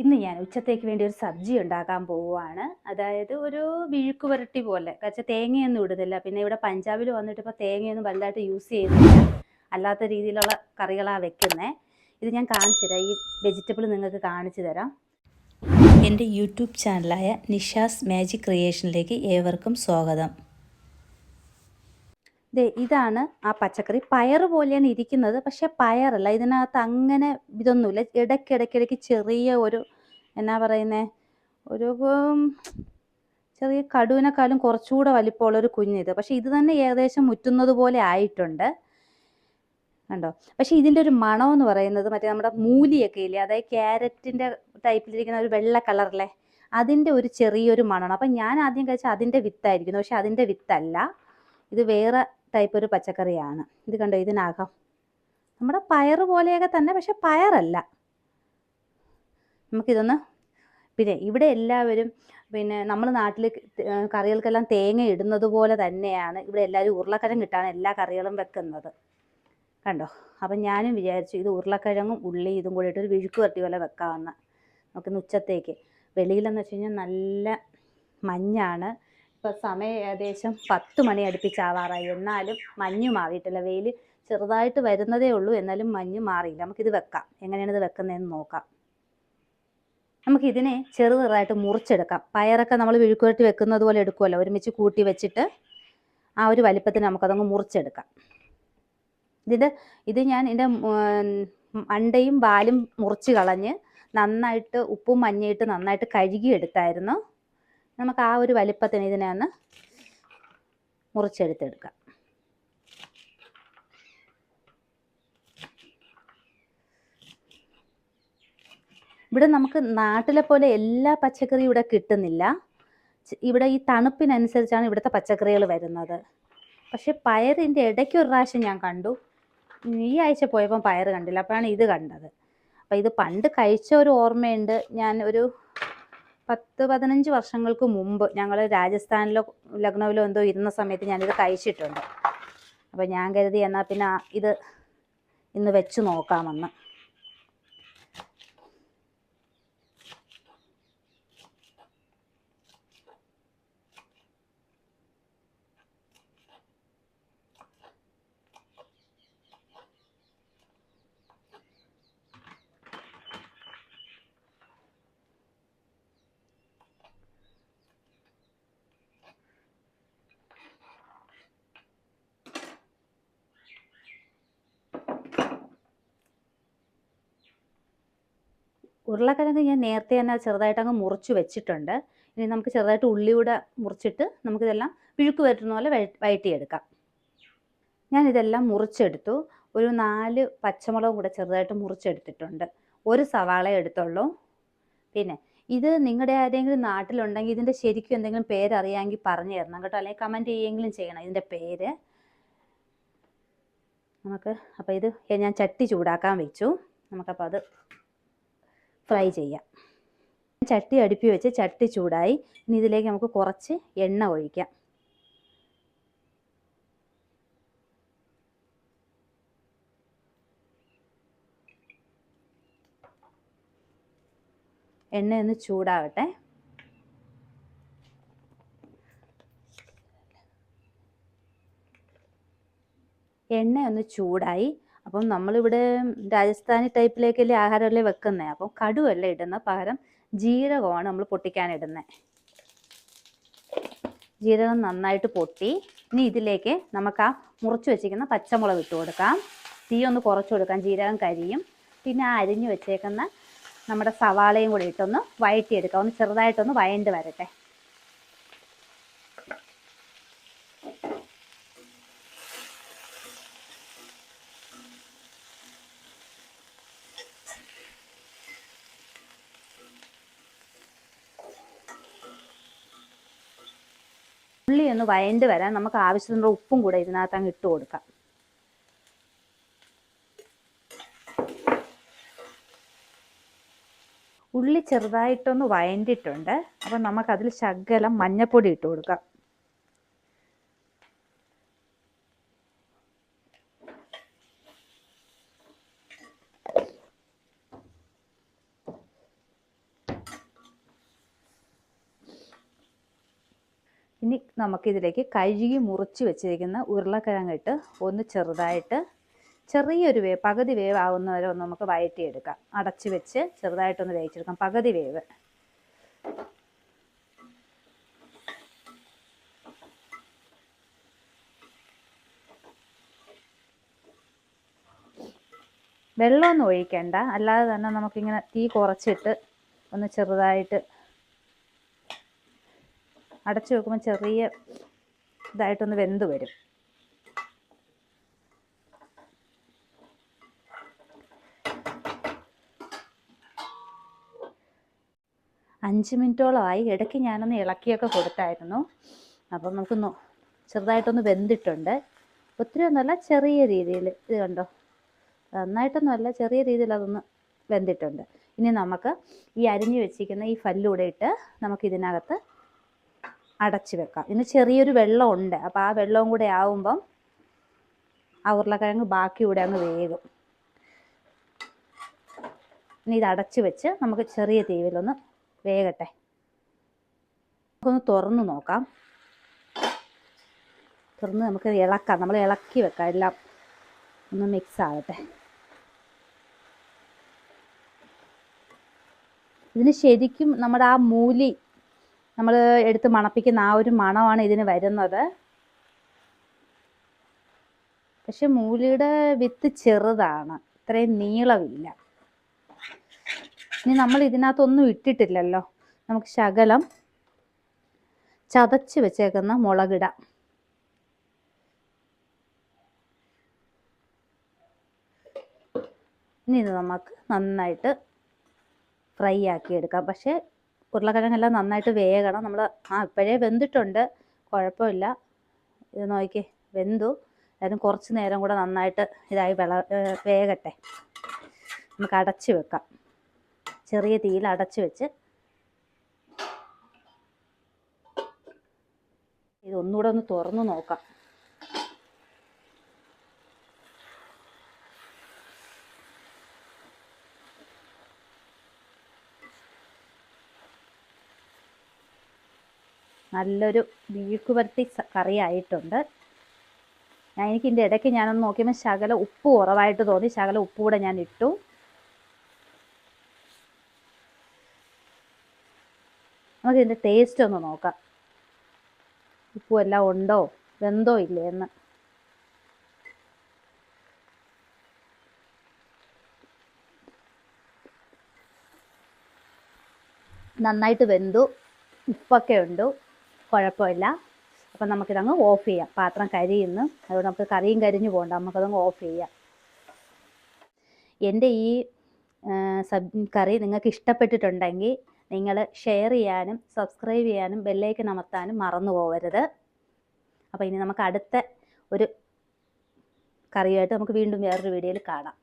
ഇന്ന് ഞാൻ ഉച്ചത്തേക്ക് വേണ്ടി ഒരു സബ്ജി ഉണ്ടാക്കാൻ പോവുകയാണ് അതായത് ഒരു വിഴുക്ക് പുരട്ടി പോലെ. കച്ച തേങ്ങയൊന്നും ഇടുന്നില്ല. പിന്നെ ഇവിടെ പഞ്ചാബിൽ വന്നിട്ട് ഇപ്പോൾ തേങ്ങയൊന്നും വലുതായിട്ട് യൂസ് ചെയ്യുന്നില്ല. അല്ലാത്ത രീതിയിലുള്ള കറികളാണ് വെക്കുന്നത് ഇത് ഞാൻ കാണിച്ചു തരാം. ഈ വെജിറ്റബിൾ നിങ്ങൾക്ക് കാണിച്ചു തരാം. എന്റെ യൂട്യൂബ് ചാനലായ നിഷാസ് മാജിക് ക്രിയേഷനിലേക്ക് ഏവർക്കും സ്വാഗതം. ദേ ഇതാണ് ആ പച്ചക്കറി. പയർ പോലെയാണ് ഇരിക്കുന്നത്. പക്ഷെ പയറല്ല. ഇതിനകത്ത് അങ്ങനെ ഇതൊന്നുമില്ല. ഇടയ്ക്കിടയ്ക്കിടയ്ക്ക് ചെറിയ ഒരു എന്നാ പറയുന്നേ ഒരു ചെറിയ കടുവിനെക്കാളും കുറച്ചുകൂടെ വലിപ്പമുള്ള ഒരു ഇത്. പക്ഷെ ഇത് തന്നെ ഏകദേശം മുറ്റുന്നത് പോലെ ആയിട്ടുണ്ട്. കണ്ടോ? പക്ഷെ ഇതിന്റെ ഒരു മണം എന്ന് പറയുന്നത് മറ്റേ നമ്മുടെ മൂലിയൊക്കെ ഇല്ലേ? അതായത് ക്യാരറ്റിന്റെ ടൈപ്പിലിരിക്കുന്ന ഒരു വെള്ള കളറിലെ അതിന്റെ ഒരു ചെറിയൊരു മണമാണ്. അപ്പം ഞാൻ ആദ്യം കഴിച്ചാൽ അതിന്റെ വിത്തായിരിക്കുന്നു. പക്ഷെ അതിന്റെ വിത്തല്ല. ഇത് വേറെ ടൈപ്പ് ഒരു പച്ചക്കറിയാണ്. ഇത് കണ്ടോ ഇതിനകം. നമ്മുടെ പയർ പോലെയൊക്കെ തന്നെ പക്ഷെ പയറല്ല. നമുക്കിതൊന്ന് പിന്നെ ഇവിടെ എല്ലാവരും പിന്നെ നമ്മൾ നാട്ടിൽ കറികൾക്കെല്ലാം തേങ്ങ ഇടുന്നത് പോലെ തന്നെയാണ് ഇവിടെ എല്ലാവരും ഉരുളക്കിഴങ്ങ് ഇട്ടാണ് എല്ലാ കറികളും വെക്കുന്നത്. കണ്ടോ? അപ്പം ഞാനും വിചാരിച്ചു ഇത് ഉരുളക്കിഴങ്ങും ഉള്ളി ഇതും കൂടി ഇട്ട് ഒരു വിഴുക്ക് വരട്ടി പോലെ വെക്കാമെന്ന്. നമുക്കിന്ന് ഉച്ചത്തേക്ക്. വെളിയിലെന്ന് വെച്ച് കഴിഞ്ഞാൽ നല്ല മഞ്ഞാണ്. ഇപ്പോൾ സമയം ഏകദേശം പത്ത് മണി അടുപ്പിച്ചാവാറായി. എന്നാലും മഞ്ഞ് മാറിയിട്ടില്ല. വെയിൽ ചെറുതായിട്ട് വരുന്നതേ ഉള്ളൂ. എന്നാലും മഞ്ഞ് മാറിയില്ല. നമുക്കിത് വെക്കാം. എങ്ങനെയാണ് ഇത് വെക്കുന്നതെന്ന് നോക്കാം. നമുക്കിതിനെ ചെറു ചെറുതായിട്ട് മുറിച്ചെടുക്കാം. പയറൊക്കെ നമ്മൾ വിഴുക്കുവരട്ടി വെക്കുന്നത് പോലെ എടുക്കുമല്ലോ ഒരുമിച്ച് കൂട്ടി വെച്ചിട്ട് ആ ഒരു വലിപ്പത്തിന് നമുക്കതങ്ങ് മുറിച്ചെടുക്കാം. ഇതിന്റെ ഇത് ഞാൻ ഇതിന്റെ അണ്ടയും ബാലും മുറിച്ച് കളഞ്ഞ് നന്നായിട്ട് ഉപ്പും മഞ്ഞയിട്ട് നന്നായിട്ട് കഴുകി എടുത്തായിരുന്നു നമുക്ക് ആ ഒരു വലിപ്പത്തിന് ഇതിനെ ഒന്ന് മുറിച്ചെടുത്തെടുക്കാം. ഇവിടെ നമുക്ക് നാട്ടിലെ പോലെ എല്ലാ പച്ചക്കറിയും ഇവിടെ കിട്ടുന്നില്ല. ഇവിടെ ഈ തണുപ്പിനനുസരിച്ചാണ് ഇവിടുത്തെ പച്ചക്കറികൾ വരുന്നത്. പക്ഷെ പയറിന്റെ ഇടയ്ക്ക് ഒരു പ്രാവശ്യം ഞാൻ കണ്ടു. ഈ ആഴ്ച പോയപ്പോൾ പയർ കണ്ടില്ല. അപ്പോഴാണ് ഇത് കണ്ടത്. അപ്പോൾ ഇത് പണ്ട് കഴിച്ച ഒരു ഓർമ്മയുണ്ട്. ഞാൻ ഒരു പത്ത് പതിനഞ്ച് വർഷങ്ങൾക്ക് മുമ്പ് ഞങ്ങൾ രാജസ്ഥാനിലോ ലക്നൗവിലോ എന്തോ ഇരുന്ന സമയത്ത് ഞാനിത് കഴിച്ചിട്ടുണ്ട്. അപ്പോൾ ഞാൻ കരുതി എന്നാൽ പിന്നെ ഇത് ഇന്ന് വെച്ച് നോക്കാമെന്ന്. ഉരുളക്കിഴങ്ങ് ഞാൻ നേരത്തെ തന്നെ ചെറുതായിട്ട് അങ്ങ് മുറിച്ച് വെച്ചിട്ടുണ്ട്. ഇനി നമുക്ക് ചെറുതായിട്ട് ഉള്ളി കൂടെ മുറിച്ചിട്ട് നമുക്കിതെല്ലാം പിഴുക്ക് വരട്ടുന്ന പോലെ വഴറ്റിയെടുക്കാം. ഞാൻ ഇതെല്ലാം മുറിച്ചെടുത്തു. ഒരു നാല് പച്ചമുളകും കൂടെ ചെറുതായിട്ട് മുറിച്ചെടുത്തിട്ടുണ്ട്. ഒരു സവാള എടുത്തുള്ളൂ. പിന്നെ ഇത് നിങ്ങളുടെ ആരെങ്കിലും നാട്ടിലുണ്ടെങ്കിൽ ഇതിന്റെ ശരിക്കും എന്തെങ്കിലും പേരറിയാമെങ്കിൽ പറഞ്ഞു തരണം കേട്ടോ. അല്ലെങ്കിൽ കമന്റ് ചെയ്യുമെങ്കിലും ചെയ്യണം ഇതിന്റെ പേര്. നമുക്ക് അപ്പോൾ ഇത് ഞാൻ ചട്ടി ചൂടാക്കാൻ വെച്ചു. നമുക്കപ്പോൾ അത് ഫ്രൈ ചെയ്യാം. ചട്ടി അടുപ്പി വെച്ച് ചട്ടി ചൂടായി ഇനി ഇതിലേക്ക് നമുക്ക് കുറച്ച് എണ്ണ ഒഴിക്കാം. എണ്ണ ഒന്ന് ചൂടാവട്ടെ. എണ്ണ ഒന്ന് ചൂടായി അപ്പം നമ്മളിവിടെ രാജസ്ഥാനി ടൈപ്പിലേക്കല്ലേ ആഹാരമല്ലേ വെക്കുന്നത് അപ്പം കടുവല്ല ഇടുന്നത് പകരം ജീരകമാണ് നമ്മൾ പൊട്ടിക്കാനിടുന്നത് ജീരകം നന്നായിട്ട് പൊട്ടി. ഇനി ഇതിലേക്ക് നമുക്ക് ആ മുറിച്ച് വെച്ചിരിക്കുന്ന പച്ചമുളക് ഇട്ട് കൊടുക്കാം. തീ ഒന്ന് കുറച്ച് കൊടുക്കാം. ജീരകം കരിയും. പിന്നെ ആ അരിഞ്ഞു വെച്ചേക്കുന്ന നമ്മുടെ സവാളയും കൂടി ഇട്ടൊന്ന് വഴറ്റിയെടുക്കാം. ഒന്ന് ചെറുതായിട്ടൊന്ന് വയണ്ട് വരട്ടെ. ഉള്ളി ഒന്ന് വയണ്ട് വരാൻ നമുക്ക് ആവശ്യത്തിനുള്ള ഉപ്പും കൂടെ ഇതിനകത്ത് അങ്ങ് ഇട്ട് കൊടുക്കാം. ഉള്ളി ചെറുതായിട്ടൊന്ന് വയണ്ടിട്ടുണ്ട്. അപ്പം നമുക്കതിൽ ശകലം മഞ്ഞപ്പൊടി ഇട്ട് കൊടുക്കാം. ഇനി നമുക്കിതിലേക്ക് കഴുകി മുറിച്ച് വെച്ചിരിക്കുന്ന ഉരുളക്കിഴങ്ങിട്ട് ഒന്ന് ചെറുതായിട്ട് ചെറിയൊരു വേവ് പകുതി വേവ് ആവുന്നവരെ ഒന്ന് നമുക്ക് വഴറ്റിയെടുക്കാം. അടച്ചു വെച്ച് ചെറുതായിട്ടൊന്ന് വേവിച്ചെടുക്കാം. പകുതി വേവ്. വെള്ളമൊന്നും ഒഴിക്കണ്ട. അല്ലാതെ തന്നെ നമുക്കിങ്ങനെ തീ കുറച്ചിട്ട് ഒന്ന് ചെറുതായിട്ട് അടച്ചു വെക്കുമ്പോൾ ചെറിയ ഇതായിട്ടൊന്ന് വെന്ത് വരും. അഞ്ച് മിനിറ്റോളമായി ഇടയ്ക്ക് ഞാനൊന്ന് ഇളക്കിയൊക്കെ കൊടുത്തായിരുന്നു. അപ്പം നമുക്ക് ചെറുതായിട്ടൊന്ന് വെന്തിട്ടുണ്ട്. ഒത്തിരി ഒന്നുമല്ല ചെറിയ രീതിയിൽ. ഇത് കണ്ടോ? നന്നായിട്ടൊന്നുമല്ല ചെറിയ രീതിയിൽ അതൊന്ന് വെന്തിട്ടുണ്ട്. ഇനി നമുക്ക് ഈ അരിഞ്ഞു വെച്ചിരിക്കുന്ന ഈ ഫല്ലൂടെ ഇട്ട് നമുക്ക് ഇതിനകത്ത് അടച്ചു വെക്കാം. ഇന്ന് ചെറിയൊരു വെള്ളം ഉണ്ട് അപ്പോൾ ആ വെള്ളവും കൂടെ ആവുമ്പം ആ ഉരുളക്കിഴങ്ങ് ബാക്കി കൂടെ അങ്ങ് വേകും ഇനി ഇത് അടച്ചു വെച്ച് നമുക്ക് ചെറിയ തീവിലൊന്ന് വേകട്ടെ. നമുക്കൊന്ന് തുറന്ന് നോക്കാം. തുറന്ന് നമുക്ക് ഇളക്കാം. നമ്മൾ ഇളക്കി വെക്കാം. എല്ലാം ഒന്ന് മിക്സ് ആകട്ടെ. ഇതിന് ശരിക്കും നമ്മുടെ ആ മൂലി നമ്മൾ എടുത്ത് മണപ്പിക്കുന്ന ആ ഒരു മണമാണ് ഇതിന് വരുന്നത്. പക്ഷെ മൂലിയുടെ വിത്ത് ചെറുതാണ് ഇത്രയും നീളമില്ല. ഇനി നമ്മൾ ഇതിനകത്തൊന്നും ഇട്ടിട്ടില്ലല്ലോ. നമുക്ക് ശകലം ചതച്ച് വെച്ചേക്കുന്ന മുളകിടാം. ഇനി ഇത് നമുക്ക് നന്നായിട്ട് ഫ്രൈ ആക്കി എടുക്കാം. പക്ഷേ ഉരുളക്കിഴങ്ങെല്ലാം നന്നായിട്ട് വേകണം. നമ്മൾ ആ ഇപ്പോഴേ വെന്തിട്ടുണ്ട്. കുഴപ്പമില്ല. ഇത് നോക്കി വെന്തു. അതിന് കുറച്ച് നേരം കൂടെ നന്നായിട്ട് ഇതായി വിള വേകട്ടെ. നമുക്ക് അടച്ച് വെക്കാം. ചെറിയ തീയിൽ അടച്ച് വെച്ച്. ഇത് ഒന്നുകൂടെ ഒന്ന് തുറന്നു നോക്കാം. നല്ലൊരു വീക്കുപരത്തി കറി ആയിട്ടുണ്ട് ഞാൻ എനിക്ക് ഇതിന്റെ ഇടയ്ക്ക് ഞാനൊന്ന് നോക്കിയപ്പോൾ ശകലം ഉപ്പ് കുറവായിട്ട് തോന്നി. ശകലം ഉപ്പ് കൂടെ ഞാൻ ഇട്ടു. നമുക്ക് ഇതിന്റെ ടേസ്റ്റ് ഒന്ന് നോക്കാം. ഉപ്പും എല്ലാം ഉണ്ടോ? വെന്തോ ഇല്ലേ എന്ന്. നന്നായിട്ട് വെന്തു. ഉപ്പൊക്കെ ഉണ്ട്. കുഴപ്പമില്ല. അപ്പം നമുക്കിതങ്ങ് ഓഫ് ചെയ്യാം. പാത്രം കരിയുന്നു. അതുകൊണ്ട് നമുക്ക് കറിയും കരിഞ്ഞു പോകണ്ട. നമുക്കതങ്ങ് ഓഫ് ചെയ്യാം. എന്റെ ഈ സബ് കറി നിങ്ങൾക്ക് ഇഷ്ടപ്പെട്ടിട്ടുണ്ടെങ്കിൽ നിങ്ങൾ ഷെയർ ചെയ്യാനും സബ്സ്ക്രൈബ് ചെയ്യാനും ബെല്ലൈക്കൻ അമർത്താനും മറന്നു പോകരുത്. അപ്പോൾ ഇനി നമുക്ക് അടുത്ത ഒരു കറിയായിട്ട് നമുക്ക് വീണ്ടും വേറൊരു വീഡിയോയിൽ കാണാം.